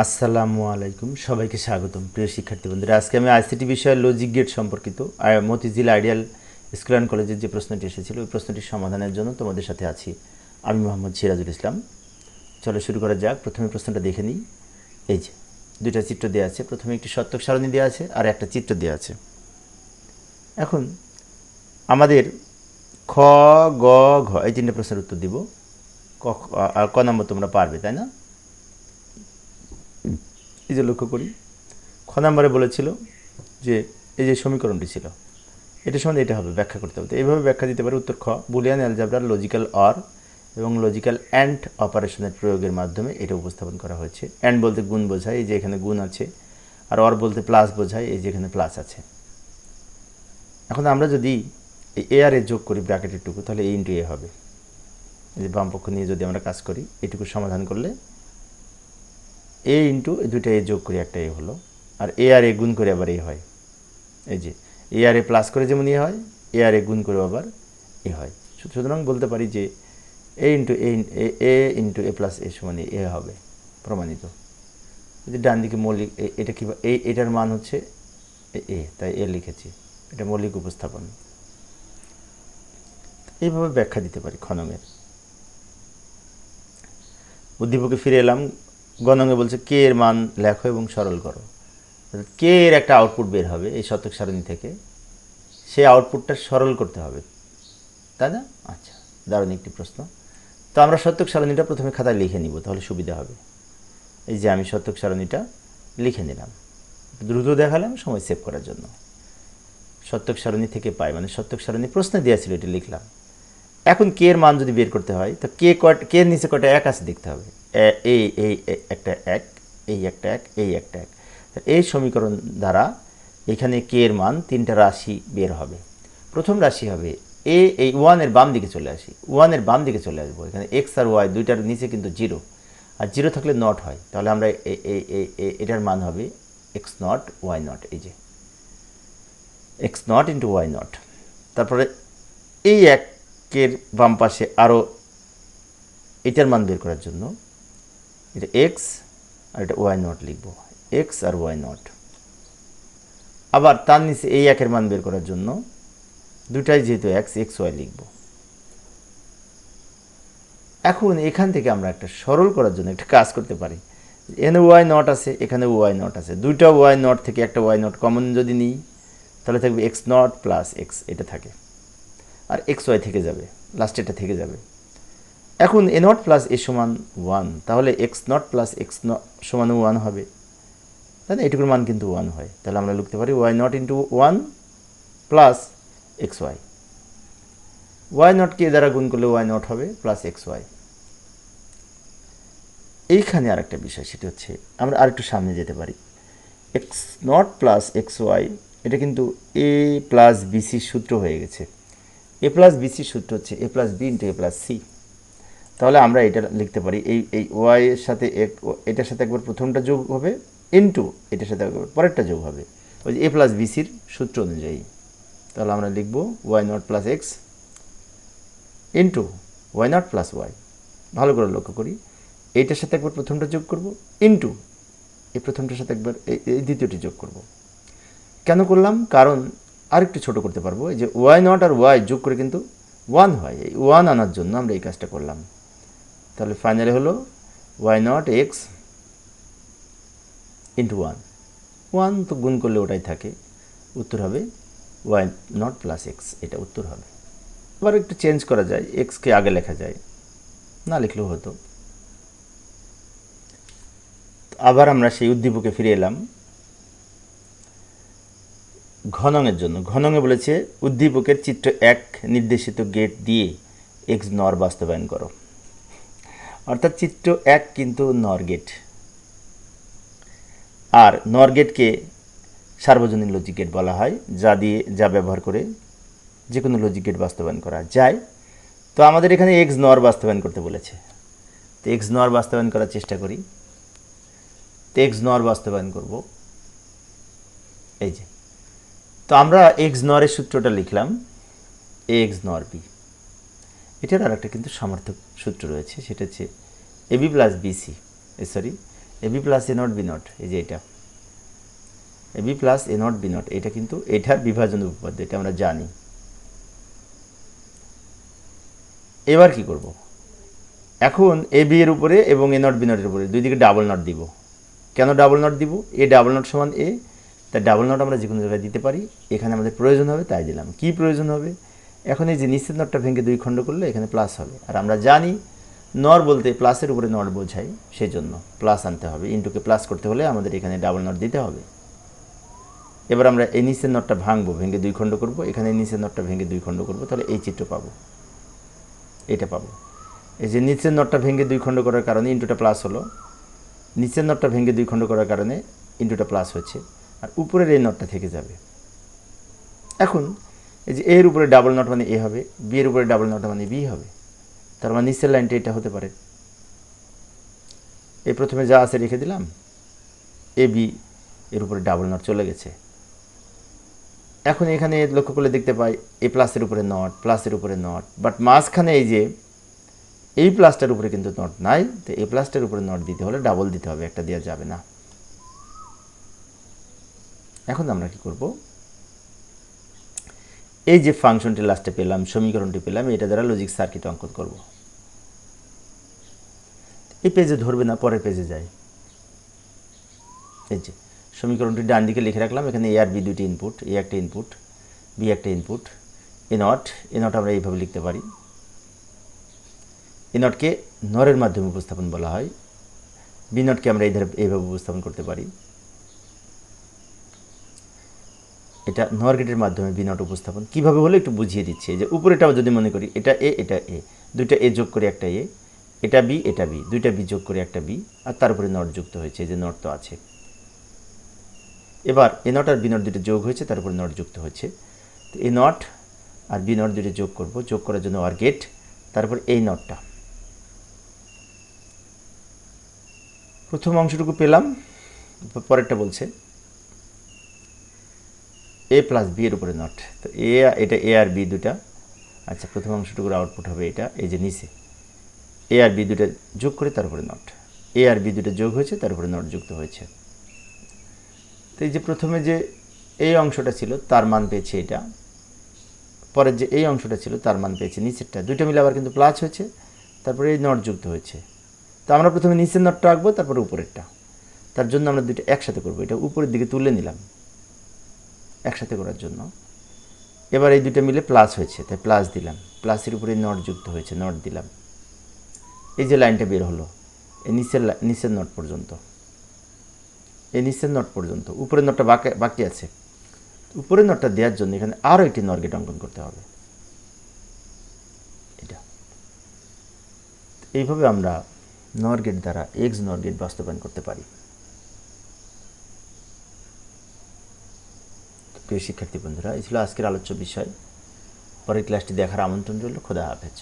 আসসালামু আলাইকুম, সবাইকে স্বাগতম প্রিয় শিক্ষার্থী বন্ধুরা। আজকে আমি আইসিটি বিষয়ে লজিক গেট সম্পর্কিত মতিঝিল আইডিয়াল স্কুল অ্যান্ড কলেজের যে প্রশ্নটি এসেছিল, ওই প্রশ্নটির সমাধানের জন্য তোমাদের সাথে আছি। আমি মোহাম্মদ সিরাজুল ইসলাম। চলো শুরু করা যাক। প্রথমে প্রশ্নটা দেখে নিই। এই যে, দুইটা চিত্র দেওয়া আছে। প্রথমে একটি সত্যক সারণী দেওয়া আছে আর একটা চিত্র দেওয়া আছে। এখন আমাদের খ, গ, ঘ এই তিনটে প্রশ্নের উত্তর দিব। ক ক নম্বর তোমরা পারবে, তাই না? যে লক্ষ্য করি, খ নম্বরে বলেছিল যে এই যে সমীকরণটি ছিল, এটা সম্বন্ধে এটা হবে, ব্যাখ্যা করতে হবে। এইভাবে ব্যাখ্যা দিতে পারে উত্তর খ, বুলিয়ান অ্যালজাবরার লজিক্যাল অর এবং লজিক্যাল অ্যান্ড অপারেশনের প্রয়োগের মাধ্যমে এটা উপস্থাপন করা হয়েছে। অ্যান্ড বলতে গুণ বোঝায়, এই যে এখানে গুণ আছে, আর অর বলতে প্লাস বোঝায়, এই যে এখানে প্লাস আছে। এখন আমরা যদি এই এ আর এ যোগ করি ব্র্যাকেটের টুকু, তাহলে এ ইন্টু এ হবে। এই যে বাম পক্ষ নিয়ে যদি আমরা কাজ করি, এটুকু সমাধান করলে এ ইন্টু দুইটা এ যোগ করি একটা এ হলো। আর এ আর এ গুণ করে আবার এ হয়। এই যে এ আর এ প্লাস করে যেমন এ হয় এ আর এ গুণ করে আবার এ হয়। সুতরাং বলতে পারি যে A into A A into A plus A সমান এ হবে, প্রমাণিত। যদি ডান দিকে মৌলিক এটা কি এই এটার মান হচ্ছে এ তাই এ লিখেছি। এটা মৌলিক উপস্থাপন। এইভাবে ব্যাখ্যা দিতে পারি খনমের উদ্দীপকে ফিরে এলাম। গণঙ্গে বলছে, কে এর মান লেখো এবং সরল করো? কে এর একটা আউটপুট বের হবে এই শতক সারণী থেকে? সেই আউটপুটটা সরল করতে হবে। তাই না? আচ্ছা দারুণ একটি প্রশ্ন। তো আমরা শতক সারণীটা প্রথমে খাতায় লিখে নিব, তাহলে সুবিধা হবে। এই যে আমি শতক সারণীটা লিখে নিলাম। দ্রুত দেখালাম, সময় সেভ করার জন্য। সত্যক সারণী থেকে পাই মানে সত্যক সারণী প্রশ্নে দেওয়া ছিল, এটা লিখলাম। এখন কে এর মান যদি বের করতে হয়, তো কে কট কে নিচে কটা এক আছে দেখতে হবে। এই এই একটা এক, এই একটা এক, এই একটা এক। এই সমীকরণ দ্বারা এখানে কে এর মান? তিনটা রাশি বের হবে। প্রথম রাশি হবে এ, এই ওয়ানের বাম দিকে চলে আসি। ওয়ানের বাম দিকে চলে আসব। এখানে এক্স আর ওয়াই দুইটার নিচে কিন্তু জিরো। আর জিরো থাকলে নট হয়। তাহলে আমরা এটার মান হবে এক্স নট, ওয়াই নট। এই যে X not into Y not. তারপরে এই একের বাম পাশে আরও এটার মান বের করার জন্য এটা এক্স আর এটা ওয়াই নট লিখব। এক্স আর ওয়াই নট আবার তার নিচে এই একের মান বের করার জন্য দুটাই যেহেতু এক্স এক্স ওয়াই লিখব। এখন এখান থেকে আমরা একটা সরল করার জন্য একটা কাজ করতে পারি। এখানে ওয়াই নট আছে, এখানে ওয়াই নট আছে। দুইটা ওয়াই নট থেকে একটা ওয়াই নট কমন যদি নিই, তাহলে থাকবে এক্স নট প্লাস এক্স এটা থাকে। আর এক্স ওয়াই থেকে যাবে লাস্ট এটা থেকে যাবে। এখন এ নট প্লাস এ সমান ওয়ান তাহলে এক্স নট প্লাস এক্স সমান ওয়ান হবে। তাই না এটুকুর মান কিন্তু ওয়ান হয়। তাহলে আমরা লিখতে পারি Y not into one plus X Y Y নটকে দ্বারা গুণ করলে ওয়াই নট হবে প্লাস এক্স ওয়াই এইখানে আরেকটা বিষয়, সেটা হচ্ছে আমরা আরেকটু সামনে যেতে পারি। X not plus X Y এটা কিন্তু এ প্লাস বিসির সূত্র হয়ে গেছে। এ প্লাস বিসির সূত্র হচ্ছে A plus B into A plus C তাহলে আমরা এটা লিখতে পারি। এই এই ওয়াই এর সাথে এক, এটার সাথে একবার প্রথমটা যোগ হবে ইন্টু এটার সাথে একবার পরেরটা যোগ হবে। ওই যে এ প্লাস বিসির সূত্র অনুযায়ী। তাহলে আমরা লিখব Y not plus X into Y not plus Y ভালো করে লক্ষ্য করি। এইটার সাথে একবার প্রথমটা যোগ করব ইন্টু এই প্রথমটার সাথে একবার এই দ্বিতীয়টি যোগ করব। কেন করলাম? কারণ আরেকটু ছোট করতে পারব। এই যে ওয়াই নট আর ওয়াই যোগ করে কিন্তু ওয়ান হয়। এই ওয়ান আনার জন্য আমরা এই কাজটা করলাম। তাহলে ফাইনালি হলো Y not X into one one তো গুণ করলে ওটাই থাকে। উত্তর হবে ওয়াই নট প্লাস এক্স এটা উত্তর হবে। আবার একটু চেঞ্জ করা যায় এক্সকে আগে লেখা যায়, না লিখলেও হতো। আবার আমরা সেই উদ্দীপকে ফিরে এলাম। ঘনঙের জন্য। ঘনঙে বলেছে, উদ্দীপকের চিত্র এক নির্দেশিত গেট দিয়ে এক্স নর বাস্তবায়ন করো। অর্থাৎ চিত্র এক কিন্তু নরগেট আর নরগেটকে সার্বজনীন লজিক গেট বলা হয়, যা দিয়ে, যা ব্যবহার করে যে কোনো লজিক গেট বাস্তবায়ন করা যায়। তো আমাদের এখানে এক্স নর বাস্তবায়ন করতে বলেছে। তো এক্স নর বাস্তবায়ন করার চেষ্টা করি। তো এক্স নর বাস্তবায়ন করব। এই যে। তো আমরা এক্স নরের সূত্রটা লিখলাম এক্স নর বি এটার আর একটা কিন্তু সামর্থক সূত্র রয়েছে, সেটা হচ্ছে AB plus BC sorry A B plus A not B not এই যে এটা। A B plus A not B not এটা কিন্তু এটার বিভাজন উপপাদ্য, এটা আমরা জানি। এবার কি করব? এখন এ বি এর উপরে এবং এ নট বি নটের উপরে দুই দিকে ডাবল নট দিব। কেন ডাবল নট দিব? এ ডাবল নট সমান এ তাই ডাবল নট আমরা যে কোনো জায়গায় দিতে পারি, এখানে আমাদের প্রয়োজন হবে, তাই দিলাম। কি প্রয়োজন হবে? এখন এই যে নিশ্চিত নটটা ভেঙে দুই খণ্ড করলে এখানে প্লাস হবে। আর আমরা জানি নর বলতে প্লাসের উপরে নট বোঝাই সেই জন্য প্লাস আনতে হবে। ইন্টুকে প্লাস করতে হলে আমাদের এখানে ডাবল নট দিতে হবে। এবার আমরা এই নিচের নটটা ভাঙবো, ভেঙে দুই খণ্ড করব। এখানে নিচের নটটা ভেঙে দুই খণ্ড করব, তাহলে এই চিত্র পাবো। এটা পাবো। এই যে নিচের নটটা ভেঙে দুই খণ্ড করার কারণে ইন্টুটা প্লাস হলো। নিচের নটটা ভেঙে দুই খণ্ড করার কারণে ইন্টুটা প্লাস হচ্ছে। আর উপরের এই নটটা থেকে যাবে। এখন এই যে এর উপরে ডাবল নট মানে এ হবে বি এর উপরে ডাবল নট মানে বি হবে। তার মানে নিচের লাইনটা এটা হতে পারে। এই প্রথমে যা আছে রেখে দিলাম, এ, বি এর উপরে ডাবল নট চলে গেছে। এখন এখানে লক্ষ্য করলে দেখতে পাই, এ প্লাসের উপরে নট প্লাসের উপরে নট বাট মাঝখানে এই যে এই প্লাসটার উপরে কিন্তু নট নাই, তো এই প্লাসটার উপরে নট দিতে হলে ডাবল দিতে হবে, একটা দেওয়া যাবে না। এখন আমরা কি করব? এই যে ফাংশনটি লাস্টে পেলাম, সমীকরণটি পেলাম, এটা দ্বারা লজিক সার্কিট অঙ্কন করব। এই পেজে ধরবে না, পরের পেজে যাই এই যে, সমীকরণটি ডান দিকে লিখে রাখলাম, এখানে এ আর বি দুটি ইনপুট এ একটা ইনপুট বি একটা input A not A not আমরা এইভাবে লিখতে পারি। এ নটকে নরের মাধ্যমে উপস্থাপন বলা হয় বি নটকে আমরা এইভাবে উপস্থাপন করতে পারি। এটা নর গেটের মাধ্যমে বি নট উপস্থাপন। কীভাবে হলে একটু বুঝিয়ে দিচ্ছে। যে উপরেটাও যদি মনে করি, এটা এ এটা এ। দুইটা এ যোগ করে একটা এ। এটা বি এটা বি। দুইটা বি যোগ করে একটা বি। আর তার উপরে নট যুক্ত হয়েছে যে নট তো আছে। এবার এ নট আর বি নট দুটো যোগ হয়েছে, তার উপরে নট যুক্ত হয়েছে। তো এ নট আর বি নট দুটো যোগ করব। যোগ করার জন্য আর গেট তারপর এই নটটা। প্রথম অংশটুকু পেলাম, পরেরটা বলছে। এ প্লাস বি এর উপরে নট তো এ এটা এ আর বি দুটা। আচ্ছা প্রথম অংশটুকুর আউটপুট হবে এটা, এই যে নিচে। এ আর বি দুটা যোগ করে তার উপরে নট এ আর বি দুটা যোগ হয়েছে, তার উপরে নট যুক্ত হয়েছে। তো এই যে প্রথমে যে এই অংশটা ছিল, তার মান পেয়েছে এটা। পরের যে এই অংশটা ছিল, তার মান পেয়েছে নিচেরটা। দুইটা মিলে আবার কিন্তু প্লাস হয়েছে, তারপরে এই নট যুক্ত হয়েছে। তো আমরা প্রথমে নিচের নটটা রাখব তারপরে উপরেরটা। তার জন্য আমরা দুইটা একসাথে করব। এটা উপরের দিকে তুলে নিলাম। একসাথে করার জন্য। এবার এই দুটো মিলে প্লাস হয়েছে, তাই প্লাস দিলাম। প্লাসের উপরে নট যুক্ত হয়েছে নট দিলাম। এই যে লাইনটা বের হলো, এই নিচের নিচের নট পর্যন্ত। এই নিচের নট পর্যন্ত। উপরের নটটা বাকি বাকি আছে। উপরের নটটা দেওয়ার জন্য এখানে আরও একটি নরগেট অঙ্কন করতে হবে। এটা। এইভাবে আমরা নরগেট দ্বারা এক্স নরগেট বাস্তবায়ন করতে পারি। প্রিয় শিক্ষার্থী বন্ধুরা, এই ছিল আজকের আলোচ্য বিষয়। পরের ক্লাসটি দেখার আমন্ত্রণ রইল। খোদা হাফেজ।